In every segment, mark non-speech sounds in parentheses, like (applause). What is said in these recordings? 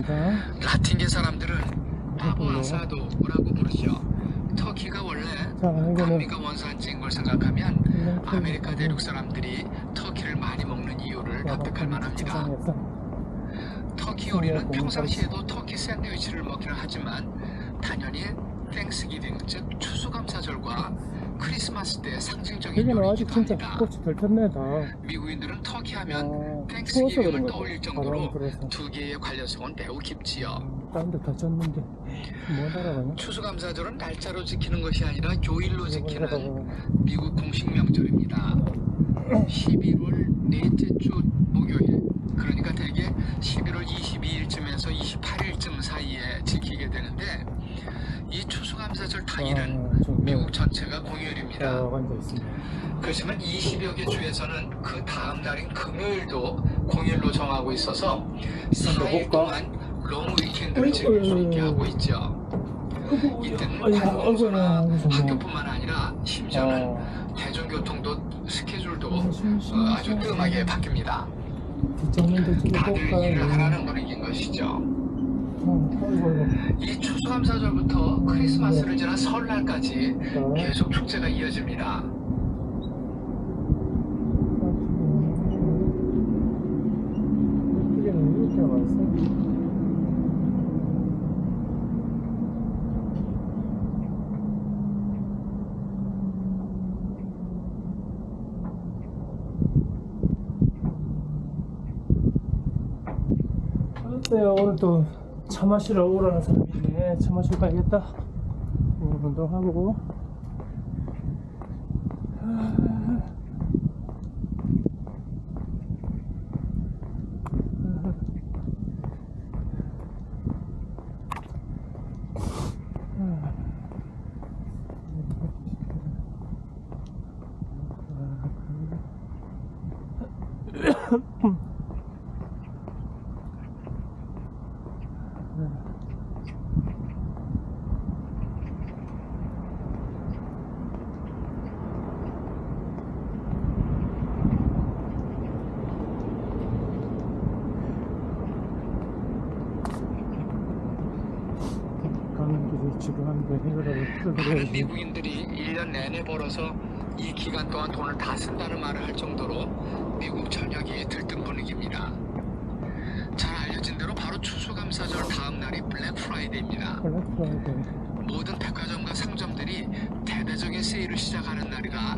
있습니다. 라틴계 사람들은 파보 아사도라고 부르죠. 터키가 원래 남미가 원산지인 걸 생각하면 아메리카 대륙 사람들이 터키를 많이 먹는 이유를 납득할 만합니다. 터키 요리는 평상시에도 터키 샌드위치를 먹기는 하지만 단연히 땡스기빙 즉 추수감사절과 크리스마스 때 상징적인 여기는 아직 요리이기도 진짜. 꽃이 덜 폈네 다. 미국인들은 터키 하면 어, 추워서 땡스기빙을 떠올릴 거죠. 정도로 불어서. 두 개의 관련성은 매우 깊지요. 음, 딴 데다 졌는데 뭐 따라가냐? 추수감사절은 날짜로 지키는 것이 아니라 요일로 지키는 미국 공식 명절입니다. 11월 넷째 주 목요일, 그러니까 대개 11월 22일쯤에서 28일쯤 사이에 지키게 되는데 이 추수감사절 당일은 아, 좀 미국 전체가 공휴일입니다. 아. 그렇지만 20여 개 주에서는 그 다음 날인 금요일도 공휴일로 정하고 있어서 4일 볼까? 동안 롱 위켄드를 즐길 수 있게 하고 있죠. 이때는 관공서나. 학교뿐만 아니라 심지어는 어, 대중교통도 스케줄도 어, 어, 아주 뜸하게 바뀝니다. 다들? 일을 하라는 분위기인 것이죠. 아이고. 이 추수감사절부터 크리스마스를 지난 설날까지 자, 계속 축제가 이어집니다. 이쪽에는 이렇게 왔어. 어때요? 오늘 또 차 마시러 오라는 사람이 있네. 차 마시러 가야겠다. 운동하고. 가는 길이 지루한데 많은 풀어드려야지. 미국인들이 1년 내내 벌어서 이 기간 동안 돈을 다 쓴다는 말을 할 정도로 미국 전역이 들뜬 분위기입니다. 잘 알려진 대로 바로 추수감사절 다음 날이 블랙 프라이데이입니다. 모든 백화점과 상점들이 대대적인 세일을 시작하는 날이라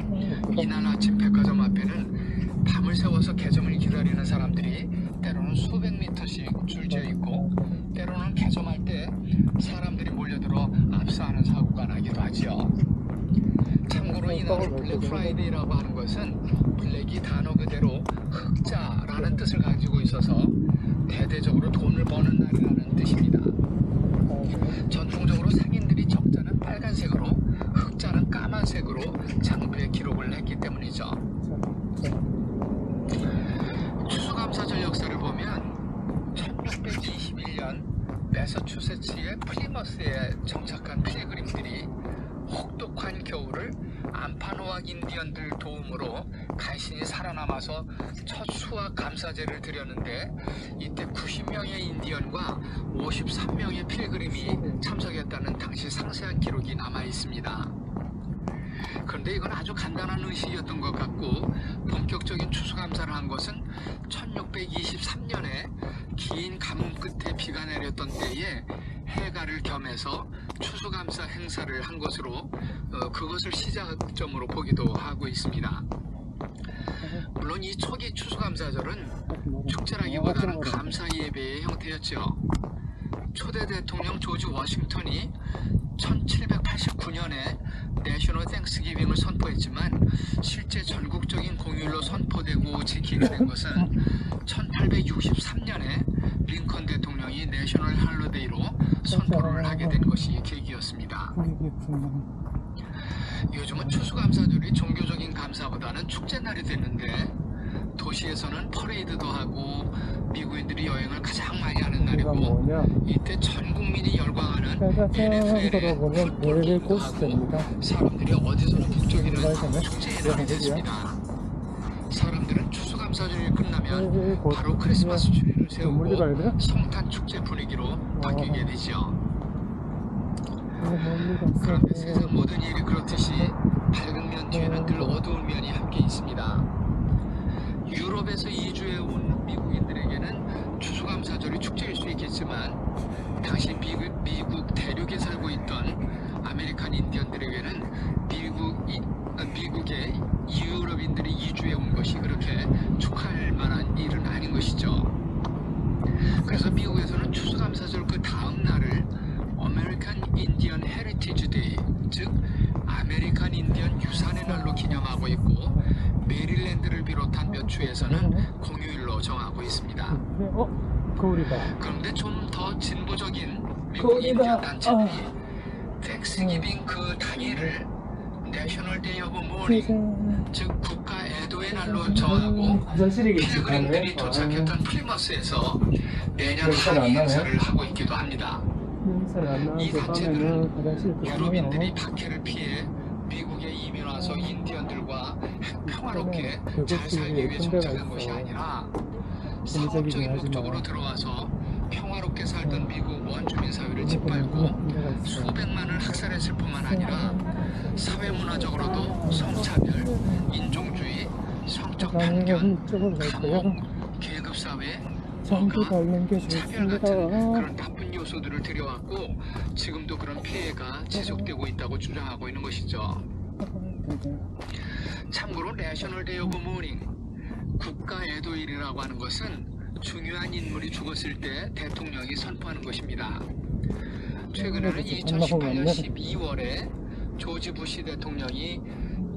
이날 아침 백화점 앞에는 밤을 새워서 개점을 기다리는 사람들이 때로는 수백 미터씩 줄지어 있고 때로는 개점할 때 사람들이 몰려들어 압사하는 사고가 나기도 하지요. 참고로 이날을 블랙 프라이데이라고 하는 것은 블랙이 단어 그대로 흑자라는 뜻을 가지고 있어서 대대적으로 돈을 버는 날이라는 뜻입니다. 전통적으로 상인들이 적자는 빨간색으로 흑자는 까만색으로 장부에 기록을 했기 때문이죠. 추수감사절 역사를 보면 1621년 매서추세츠의 플리머스에 정착한 필그림들이 혹독한 겨울을 안파노악 인디언들 도움으로 간신히 살아남아서 첫 수확 감사제를 드렸는데 이때 90명의 인디언과 53명의 필그림이 참석했다는 당시 상세한 기록이 남아 있습니다. 그런데 이건 아주 간단한 의식이었던 것 같고 본격적인 추수감사를 한 것은 1623년에 긴 가뭄 끝에 비가 내렸던 때에 해가를 겸해서 추수감사 행사를 한 것으로 어, 그것을 시작점으로 보기도 하고 있습니다. 물론 이 초기 추수감사절은 축제라기보다는 감사 예배의 형태였죠. 초대 대통령 조지 워싱턴이 1789년에 내셔널 땡스기빙을 선포했지만 실제 전국적인 공휴일로 선포되고 지키게 된 것은 1863년에 링컨 대통령이 내셔널 할로데이로 선포를 하게 된 것이 계기였습니다. 요즘은 추수감사절이 종교적인 감사보다는 축제 날이 됐는데 도시에서는 퍼레이드도 하고 미국인들이 여행을 가장 많이 하는 날이고 뭐냐? 이때 전 국민이 열광하는 해가 NFL의 쫙 돌아보면 풋볼 별의 게임도 곳이 하고. 사람들이 어디서나 북적이는 축제의? 날이 됐습니다. 사람들은 추수감사절이 끝나면 별의 곳. 바로 크리스마스 가야 세우고? 성탄 축제 분위기로 바뀌게 되죠. 멀리 그런데. 세상 모든 일이 그렇듯이 밝은 면 뒤에는 늘 어두운 면이 함께 있습니다. 유럽에서 이주해 온 미국인들에게는 추수감 사절이 축제일 수 있겠지만 당시 미국, 미국 대륙에 살고 있던 아메리칸 인디언들에게는 미국, 이, 아, 미국의 유럽인들이 이주해 온 것이 그렇게 축하할 만한 일은 아닌 것이죠. 그래서 미국에서는 추수감사절 그 다음 날을 아메리칸 인디언 헤리티지 데이, 즉 아메리칸 인디언 유산의 날로 기념하고 있고 메릴랜드를 비롯한 몇 주에서는 공휴일로 정하고 있습니다. 네, 어? 거울이다. 그런데 좀 더 진보적인 인디언 단체들이 아. 텍스기빙 그 당일을 내셔널 데이 오브 모닝, 세상. 즉 국가 애도의 날로 정하고. 필그림들이 도착했던 플리머스에서 매년 항의. 행사를 하고 있기도 합니다. 이 단체들은 화장실 유럽인들이 박해를 피해 미국에 이민 와서 인디언들과 평화롭게 잘 살기 위해 정착한 것이 아니라 상업적인 목적으로 들어와서 평화롭게 살던 미국 원주민 사회를 짓밟고 수백만을 학살했을 뿐만 아니라 사회문화적으로도 성차별, 인종주의, 성적 편견. 감옥, 계급사회, 게 차별. 같은 그런 나쁜 요소들을 들여왔고 지금도 그런 피해가 지속되고 있다고 주장하고 있는 것이죠. 참고로 내셔널 데이 오브 모닝 국가 애도일이라고 하는 것은 중요한 인물이 죽었을 때 대통령이 선포하는 것입니다. 최근에는 2018년 12월에 조지 부시 대통령이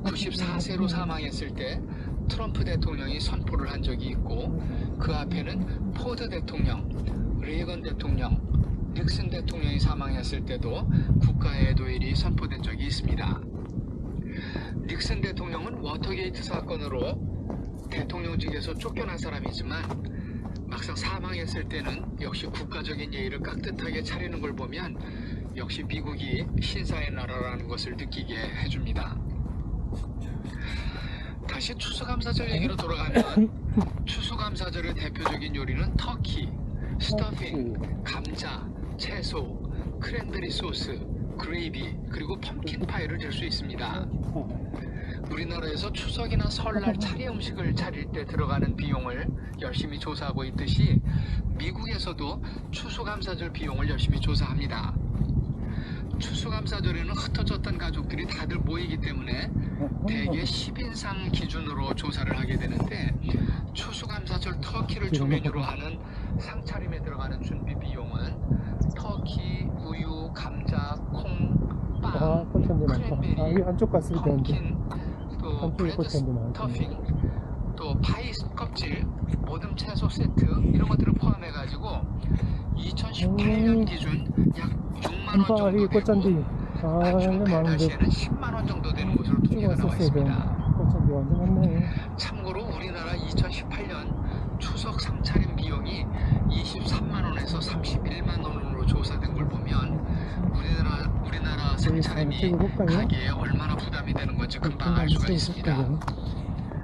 94세로 사망했을 때 트럼프 대통령이 선포를 한 적이 있고 그 앞에는 포드 대통령, 레이건 대통령, 닉슨 대통령이 사망했을 때도 국가 애도일이 선포된 적이 있습니다. 닉슨 대통령은 워터게이트 사건으로 대통령직에서 쫓겨난 사람이지만 막상 사망했을 때는 역시 국가적인 예의를 깍듯하게 차리는 걸 보면 역시 미국이 신사의 나라라는 것을 느끼게 해줍니다. 다시 추수감사절 얘기로 돌아가면 (laughs) 추수감사절의 대표적인 요리는 터키, 스터핑, 감자, 채소, 크랜베리 소스, 그레이비 그리고 펌킨 파이를 들 수 있습니다. 우리나라에서 추석이나 설날 (laughs) 차례 음식을 차릴 때 들어가는 비용을 열심히 조사하고 있듯이 미국에서도 추수감사절 비용을 열심히 조사합니다. 추수감사절에는 흩어졌던 가족들이 다들 모이기 때문에 대개 10인상 기준으로 조사를 하게 되는데 추수감사절 터키를 주 메뉴로 하는 상차림에 들어가는 준비 비용은 터키, 우유, 감자, 콩, 아, 빵, 꽃향기 많다. 아, 이 안쪽 갔을 때인데. 또 브레드. 스터핑, 또 파이 껍질, 모듬 채소 세트 이런 것들을 포함해 가지고 2018년 음. 기준 약 6만 원 한방아리 정도 되고. 아, 나중. 배달시에는 10만 원 정도 되는 것으로 통계가 나와 찍었었어야 돼. 있습니다. 참고로 우리나라 2018년 추석 상차림 비용이 23만 원에서 31만 원으로 조사된 걸 보면 찍어 볼까요? 가게에 얼마나 부담이 되는 건지 금방 알 수가 있습니다.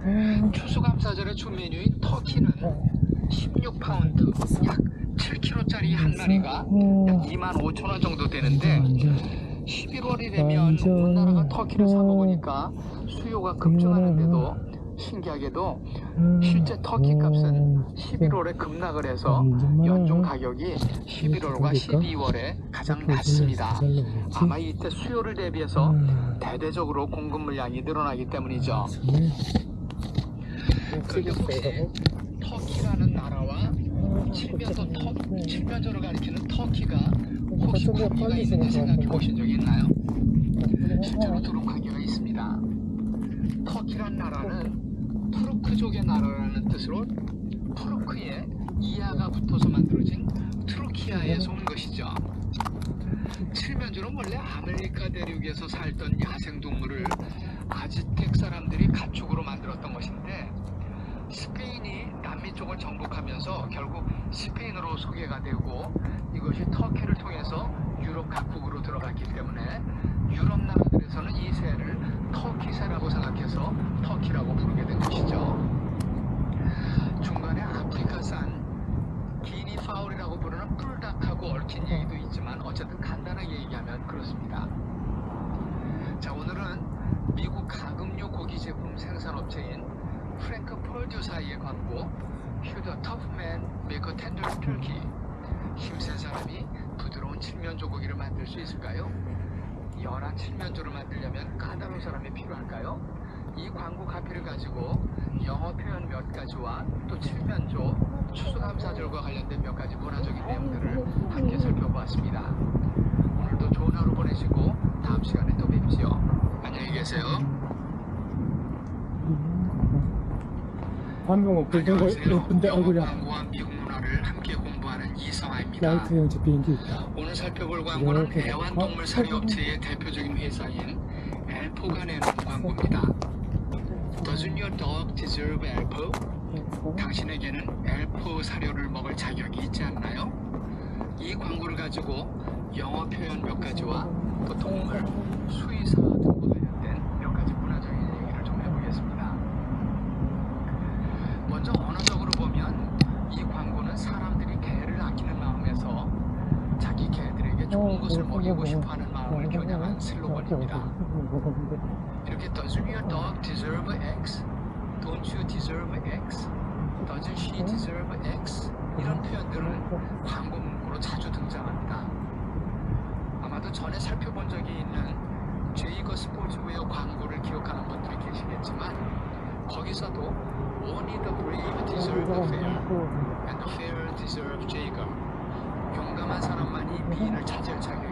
음, 추수감사절의 주 메뉴인 터키는 어. 16파운드 약 7kg짜리 한 마리가 약 2만 5천 원 정도 되는데 완전 11월이 되면 완전 온 나라가 터키를 사 먹으니까 수요가 급증하는데도 신기하게도 음, 실제 터키 값은 음, 11월에 급락을 해서 완전 연중. 가격이 11월과 어떻게 될까? 12월에 가장 낮습니다. 아마 이때 수요를 대비해서 음, 대대적으로 공급 물량이 늘어나기 때문이죠. 그런데 혹시 터키라는 나라와 아, 칠면조 터 네. 칠면조를 가리키는 터키가 혹시 어쩐지 관계가 있는지 생각해. 보신 적이 있나요? 어, 실제로 두루 관계가 있습니다. 터키란 나라는 투르크족의 나라라는 뜻으로 투르크에 이하가 붙어서 만들어진 트루키아에서 온 것이죠. 칠면조는 원래 아메리카 대륙에서 살던 야생동물을 아즈텍 사람들이 가축으로 만들었던 것인데 스페인이 남미 쪽을 정복하면서 결국 스페인으로 소개가 되고 이것이 터키를 통해서 유럽 각국으로 들어갔기 때문에 유럽 나라들에서는 이 새를 터키사라고 생각해서 터키라고 부르게 된 것이죠. 중간에 아프리카산 기니 파울이라고 부르는 뿔닭하고 얽힌 얘기도 있지만 어쨌든 간단하게 얘기하면 그렇습니다. 자 오늘은 미국 가금류 고기 제품 생산업체인 프랭크 프로듀사의 광고 휴더 터프맨 메이커 텐더 툴키 힘센 사람이 부드러운 칠면 조고기를 만들 수 있을까요? 연한 칠면조를 만들려면 까다로운 사람이 필요할까요? 이 광고 카피를 가지고 영어 표현 몇 가지와 또 칠면조, 추수감사절과 관련된 몇 가지 문화적인 내용들을 함께 살펴보았습니다. 오늘도 좋은 하루 보내시고 다음 시간에 또 뵙지요. 안녕히 계세요. 반병은 불된 거 안녕하세요. 예쁜데 영어 얼굴이 광고와 미국 문화를 함께 공 이성아입니다. 라이트 형제 비행기 있다. 오늘 살펴볼 광고는 이렇게 애완동물 어? 사료 업체의 대표적인 회사인 엘포가 내는 광고입니다. Doesn't your dog deserve Elpo? 당신에게는 엘포 사료를 먹을 자격이 있지 않나요? 이 광고를 가지고 영어 표현 몇 가지와 또 동물, 수의사 관련된 몇 가지 문화적인 얘기를 좀 해보겠습니다. 먼저 언어적으로 보면 이 광고는 사람들이 개를 아끼는 마음에서 자기 개들에게 좋은 먹이고 싶어하는 마음을 겨냥한 슬로건입니다. 이렇게 Doesn't your dog deserve X? Don't you deserve X? Doesn't she deserve X? 이런 표현들을 광고 문구로 자주 등장합니다. 아마도 전에 살펴본 적이 있는 제이거 스포츠웨어 광고를 기억하는 분들이 계시겠지만 거기서도 Only the brave deserve the fair and the fair deserve Jaeger 용감한 사람만이 미인을 차지할 미인은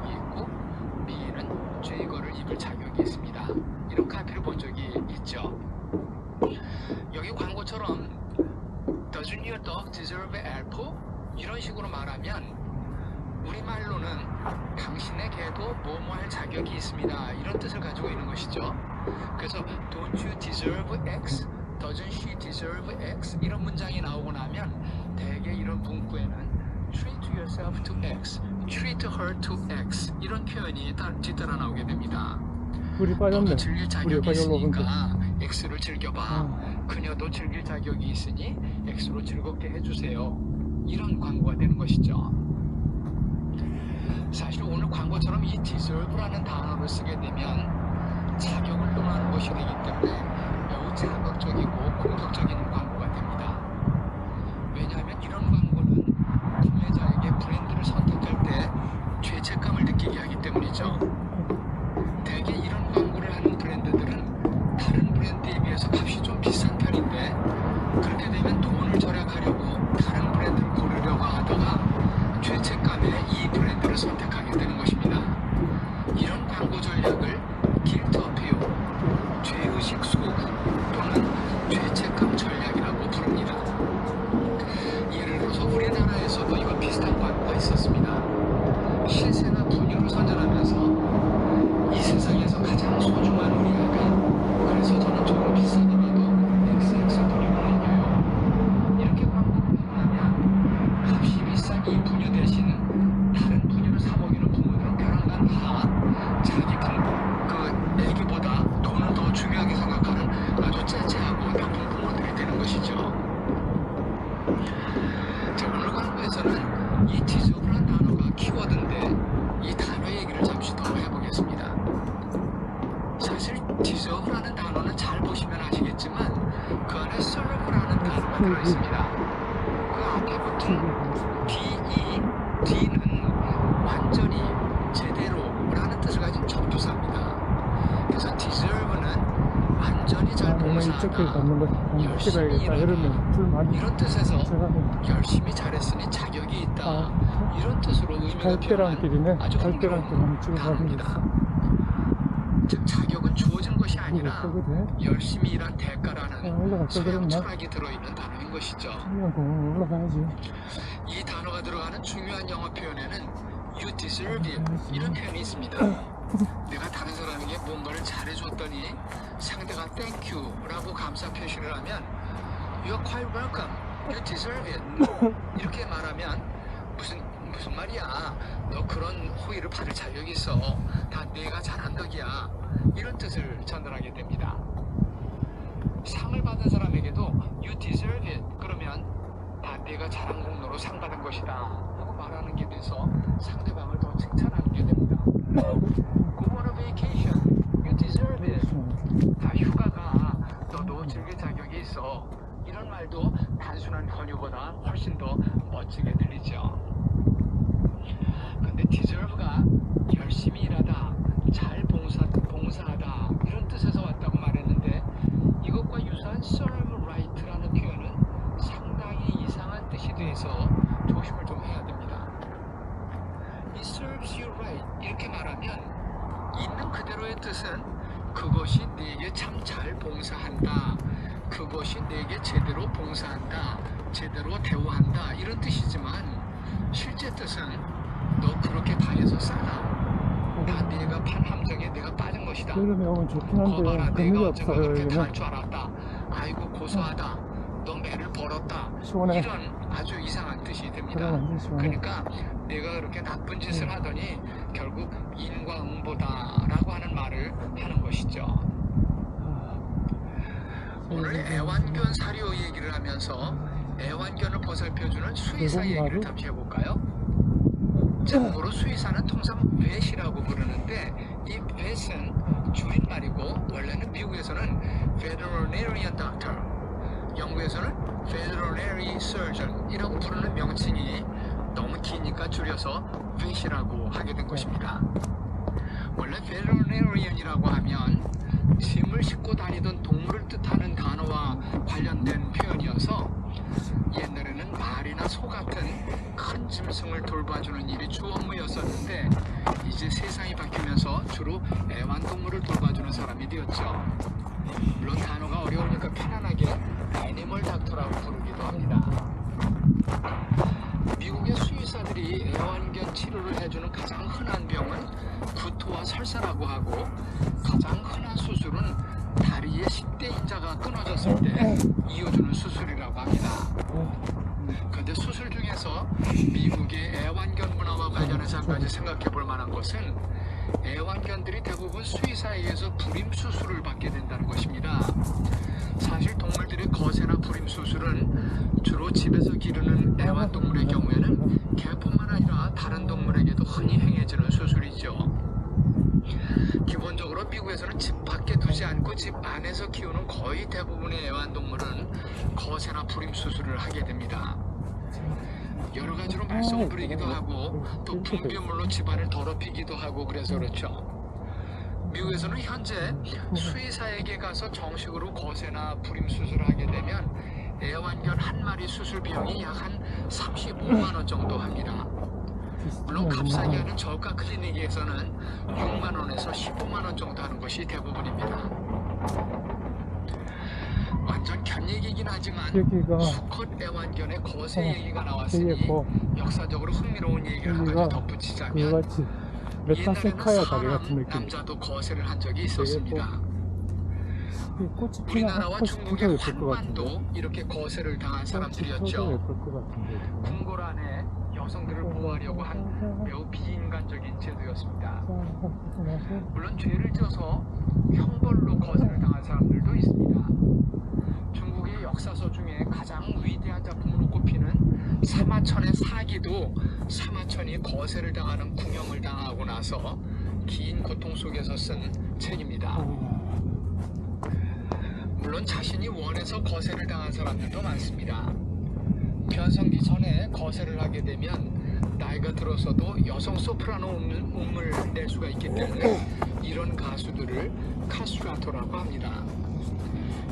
제이거를 입을 자격이 있습니다. 이런 카피를 본 적이 있죠. 여기 광고처럼 Doesn't your dog deserve Elpo? 이런 식으로 말하면 우리말로는 당신의 개도 뭐뭐 할 자격이 있습니다. 이런 뜻을 가지고 있는 것이죠. 그래서 Don't you deserve X? Doesn't she deserve X? 이런 문장이 나오고 나면 대개 이런 문구에는 Treat yourself to X, treat her to X 이런 표현이 따- 뒤따라 나오게 됩니다. 우리 빠졌네. 즐길 자격이 있으니까 X를 즐겨봐. 아. 그녀도 즐길 자격이 있으니 X로 즐겁게 해주세요. 이런 광고가 되는 것이죠. 사실 오늘 광고처럼 이 deserve라는 단어를 쓰게 되면 자격을 논하는 것이 되기 때문에 매우 자극적이고 공격적인 광고가 됩니다. 왜냐하면 이런 광고는 구매자에게 브랜드를 선택할 때 죄책감을 느끼게 하기 때문이죠. 대개 이런 광고를 하는 브랜드들은 다른 브랜드에 비해서 값이 좀 비싼 편인데 그렇게 되면 돈을 절약하려고 다른 브랜드를 고르려고 하다가 죄책감에 이 브랜드를 선택하게 되는 것입니다. 이런 광고 전략을 길트 어피오, 죄의식 소구 또는 죄책감 전략이라고 부릅니다. 예를 들어서 우리나라에서도 이와 비슷한 광고가 있었습니다. 실세나 분유를 선전하면서 이 세상에서 가장 소중한 우리 아가 그래서 저는 조금 비싸더라도 XX 분유를 먹여요 이렇게 광고를 하고 나면 값이 비싼 이 분유 대신 다른 분유를 사 먹이는 부모들은 벼랑간 다 자기 분, 그 애기보다 돈을 더 중요하게 생각하는 아주 째째하고 나쁜 부모들이 되는 것이죠 자 오늘 광고에서는 이 디저브란 단어가 키워드인데 이 단어 얘기를 잠시 더 해보겠습니다. 사실 디저브라는 단어는 잘 보시면 아시겠지만 그 안에 serve라는 단어가 들어있습니다. 그 앞에 붙은 DE, D는 완전히 제대로라는 뜻을 가진 접두사입니다. 그래서 deserve는 완전히 잘 오늘 이쪽을 봉사하다 받는 거 찍어야겠다. 이러면 줄 많이 이런 뜻에서 열심히 잘했으니 자격이 있다. 아, 이런 뜻으로 의미가. 표현한 아주 단어입니다. 있어. 즉 자격은 주어진 것이 이거 아니라? 열심히 일한 아, 대가라는 소형 그랬나? 철학이 들어있는 단어인 것이죠. 올라가야지. 이 단어가 들어가는 중요한 영어 표현에는 you deserve it 이런 표현이 있습니다. (clears throat) 뭔가를 잘해줬더니 상대가 you라고 감사 표시를 하면 you're quite welcome, you deserve it 이렇게 말하면 무슨 무슨 말이야? 너 그런 호의를 받을 자격이 있어. 다 내가 잘한 덕이야. 이런 뜻을 전달하게 됩니다. 상을 받은 사람에게도 you deserve it 그러면 다 내가 잘한 공로로 상 받은 것이다 하고 말하는 게 돼서 상대방을 더 칭찬하는 게 됩니다. Go on vacation. deserve 다 휴가가 너도 즐길 자격이 있어. 이런 말도 단순한 권유보다 훨씬 더 멋지게 들리죠. 근데 디저브가 열심히 일하다, 잘 없어요 여기는 당할 줄 알았다. 아이고 고소하다. 너 매를 벌었다. 시원해 이런 아주 이상한 뜻이 됩니다. 그러니까 내가 그렇게 나쁜 짓을 네. 하더니 결국 인과응보다라고 하는 말을 하는 것이죠. 아, 오늘 애완견 사료 얘기를 하면서 애완견을 보살펴주는 수의사 얘기를 잠시 해볼까요? 참고로 수의사는 통상 vet이라고 부르는데 이 vet은 줄임말이고 원래는 미국에서는 veterinarian doctor, 영국에서는 veterinary surgeon이라고 부르는 명칭이 너무 기니까 줄여서 vet이라고 하게 된 것입니다. 원래 veterinarian이라고 하면 짐을 싣고 다니던 동물을 뜻하는 단어와 관련된 표현이어서 옛날에는 말이나 소 같은 큰 짐승을 돌봐주는 일이 주 업무였었는데 이제 세상이 바뀌면서 주로 되었죠. 물론 단어가 어려우니까 편안하게 애니멀 닥터라고 부르기도 합니다. 미국의 수의사들이 애완견 치료를 해주는 가장 흔한 병은 구토와 설사라고 하고 가장 흔한 수술은 다리의 10대 인자가 끊어졌을 때 이어주는 수술이라고 합니다. 그런데 수술 중에서 미국의 애완견 문화와 관련해서 한 가지 생각해 볼 만한 것은 애완견들이 대부분 수의사에 의해서 불임 수술을 받게 된다는 것입니다. 사실 동물들의 거세나 불임 수술은 주로 집에서 기르는 애완동물의 경우에는 개뿐만 아니라 다른 동물에게도 흔히 행해지는 수술이죠. 기본적으로 미국에서는 집 밖에 두지 않고 집 안에서 키우는 거의 대부분의 애완동물은 거세나 불임 수술을 하게 됩니다. 여러 가지로 말썽을 부리기도 하고 또 분비물로 집안을 더럽히기도 하고 그래서 그렇죠. 미국에서는 현재 수의사에게 가서 정식으로 거세나 불임 수술을 하게 되면 애완견 한 마리 수술 비용이 약 한 35만 원 정도 합니다. 물론 값싸게 하는 저가 클리닉에서는 6만 원에서 15만 원 정도 하는 것이 대부분입니다. 완전 견 얘기긴 하지만 여기가 수컷 애완견의 거세 어, 얘기가 나왔으니 뭐 역사적으로 흥미로운 얘기를 한 가지 덧붙이자면 메타세카야 다리 같은 느낌 남자도 거세를 한 적이 있었습니다. 이 꽃이 피나 우리나라와 꽃이 중국의 피가 예쁠 것 같은데 환관도 이렇게 거세를 당한 사람들이었죠. 예쁠 것 같은데 궁궐 안에 여성들을 보호하려고 한 매우 비인간적인 제도였습니다. 물론 죄를 지어서 형벌로 거세를 당한 사람들도 있습니다. 중국의 역사서 중에 가장 위대한 사마천의 사기도 사마천이 거세를 당하는 궁형을 당하고 나서 긴 고통 속에서 쓴 책입니다. 물론 자신이 원해서 거세를 당한 사람들도 많습니다. 변성기 전에 거세를 하게 되면 나이가 들어서도 여성 소프라노 음을, 낼 수가 있기 때문에 이런 가수들을 카스트라토라고 합니다.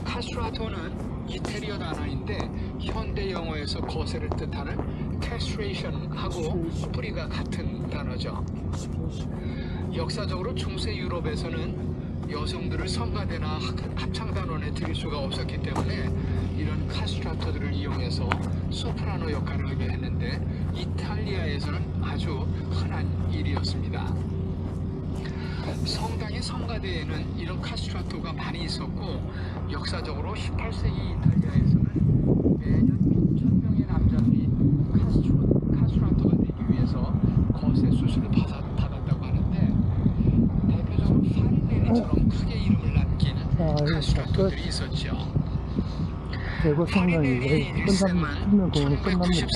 카스트라토는 이태리어 단어인데 현대 영어에서 거세를 뜻하는 castration하고 뿌리가 같은 단어죠. 역사적으로 중세 유럽에서는 여성들을 성가대나 합- 합창단원에 들일 수가 없었기 때문에 이런 카스트라토들을 이용해서 소프라노 역할을 하게 했는데 이탈리아에서는 아주 흔한 일이었습니다. 성당의 성가대에는 이런 카스트라토가 많이 있었고 역사적으로 18세기 이탈리아에서는 매년 6천명의 남자들이 카스트로, 카스트라토가 되기 위해서 거세 수술을 받아, 받았다고 하는데 대표적으로 파리네리처럼 크게 이름을 남긴 아, 이거 카스트라토들이 있었죠. 대구 성당이 왜 파리넬리 끝나면 일생은 끝나면 공연 끝납니다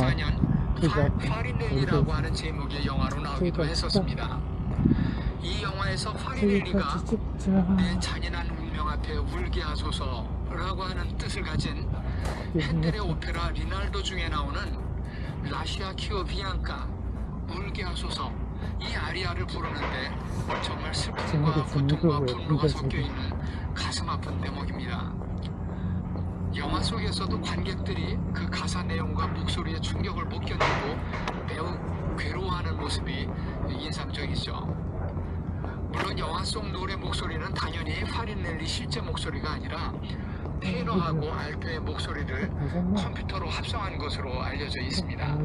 1994년 파리넬리라고 하는 제목의 영화로 나오기도 했었습니다. 이 영화에서 파리넬리가 내 잔인한 운명 앞에 울게 하소서라고 하는 뜻을 가진 핸델의 오페라 리날도 중에 나오는 라시아 키오 비앙카 울게 하소서 이 아리아를 부르는데 정말 슬픔과 고통과 분노가 왜 섞여 있는 가슴 아픈 대목입니다. 영화 속에서도 관객들이 그 가사 내용과 목소리의 충격을 못 견디고 매우 괴로워하는 모습이 인상적이죠. 물론 영화 속 노래 목소리는 당연히 파린넬리 실제 목소리가 아니라 테이너하고 알토의 목소리를 컴퓨터로 합성한 것으로 알려져 있습니다.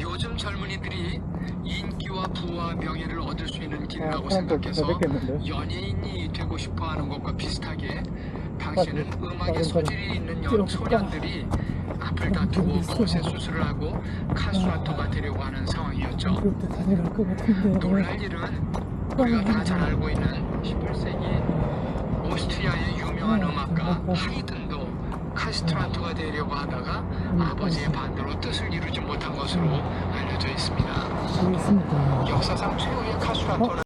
요즘 젊은이들이 인기와 부와 명예를 얻을 수 있는 길이라고 생각해서 연예인이 되고 싶어하는 것과 비슷하게 당시에는 음악에 소질이 있는 연 소년들이 앞을 다투고 거세 수술을 하고 카스트라토가 되려고 하는 상황이었죠. 놀랄 일은 우리가 다 잘 알고 있는 18세기 오스트리아의 유명한 음악가 하이든도 카스트라토가 되려고 하다가 아버지의 반대로 뜻을 이루지 못한 것으로 알려져 있습니다. 역사상 최후의 카스트라토는